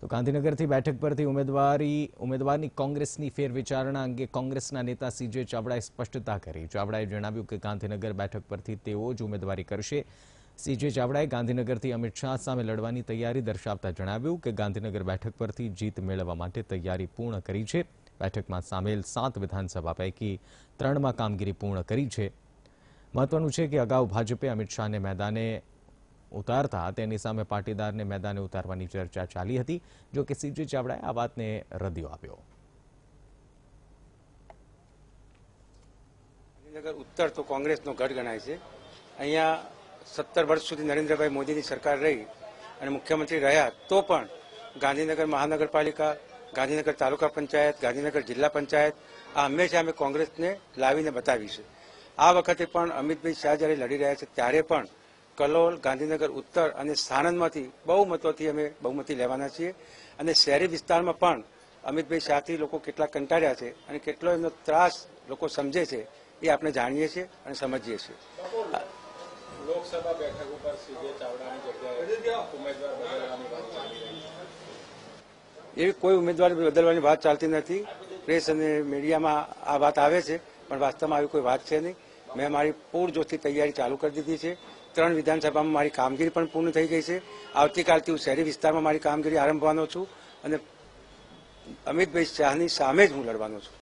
તો ગાંધીનગરથી બેઠક પરથી ઉમેદવારી, ઉમેદવારની કોંગ્રેસની ફેરવિચારણા અંગે કોંગ્રેસના નેતા સીજે ચાવડાએ સ્પષ્ટતા કરી. ચાવડાએ જણાવ્યું કે ગાંધીનગર બેઠક પરથી તેઓ જ ઉમેદવારી કરશે. સીજે ચાવડાએ ગાંધીનગરથી અમિત શાહ સામે લડવાની તૈયારી દર્શાવતા જણાવ્યું કે ગાંધીનગર બેઠક પરથી જીત મેળવવા માટે તૈયારી પૂર્ણ કરી છે. બેઠકમાં સામેલ સાત વિધાનસભા પૈકી ત્રણમાં કામગીરી પૂર્ણ કરી છે. મહત્વનું છે કે અગાઉ ભાજપે અમિત શાહને મેદાને ઉતારતા તેની સામે પાટીદારને મેદાને ઉતારવાની ચર્ચા ચાલી હતી, જો કે સીજે ચાવડાએ આ વાતને રદિયો આપ્યો. ઉત્તર તો કોંગ્રેસનો ગઢ ગણાય છે. અહીંયા સત્તર વર્ષ સુધી નરેન્દ્રભાઈ મોદીની સરકાર રહી અને મુખ્યમંત્રી રહ્યા, તો પણ ગાંધીનગર મહાનગરપાલિકા, ગાંધીનગર તાલુકા પંચાયત, ગાંધીનગર જિલ્લા પંચાયત, આ હંમેશા અમે કોંગ્રેસને લાવીને બતાવી છે આ વખતે પણ અમિતભાઈ શાહ જ્યારે લડી રહ્યા છે, ત્યારે પણ કલોલ ગાંધીનગર ઉત્તર અને સાણંદમાંથી બહુ મતોથી અમે બહુમતી લેવાના છીએ. અને શહેરી વિસ્તારમાં પણ અમિતભાઈ શાહથી લોકો કેટલા કંટાળ્યા છે અને કેટલો એમનો ત્રાસ લોકો સમજે છે એ આપણે જાણીએ છીએ અને સમજીએ છીએ. લોકસભા બેઠક ઉપર સીજે ચાવડાની જગ્યાએ ઉમેદવાર બદલવાની વાત ચાલી રહી છે. એવી કોઈ ઉમેદવાર બદલવાની વાત ચાલતી નથી. પ્રેસ અને મીડિયામાં આ વાત આવે છે પણ વાસ્તવમાં આવી કોઈ વાત છે નહીં. મેં મારી પૂરજોશથી તૈયારી ચાલુ કરી દીધી છે. ત્રણ વિધાનસભામાં મારી કામગીરી પણ પૂર્ણ થઈ ગઈ છે. આવતીકાલથી હું શહેરી વિસ્તારમાં મારી કામગીરી આરંભવાનો છું અને અમિતભાઈ શાહની સામે જ હું લડવાનો છું.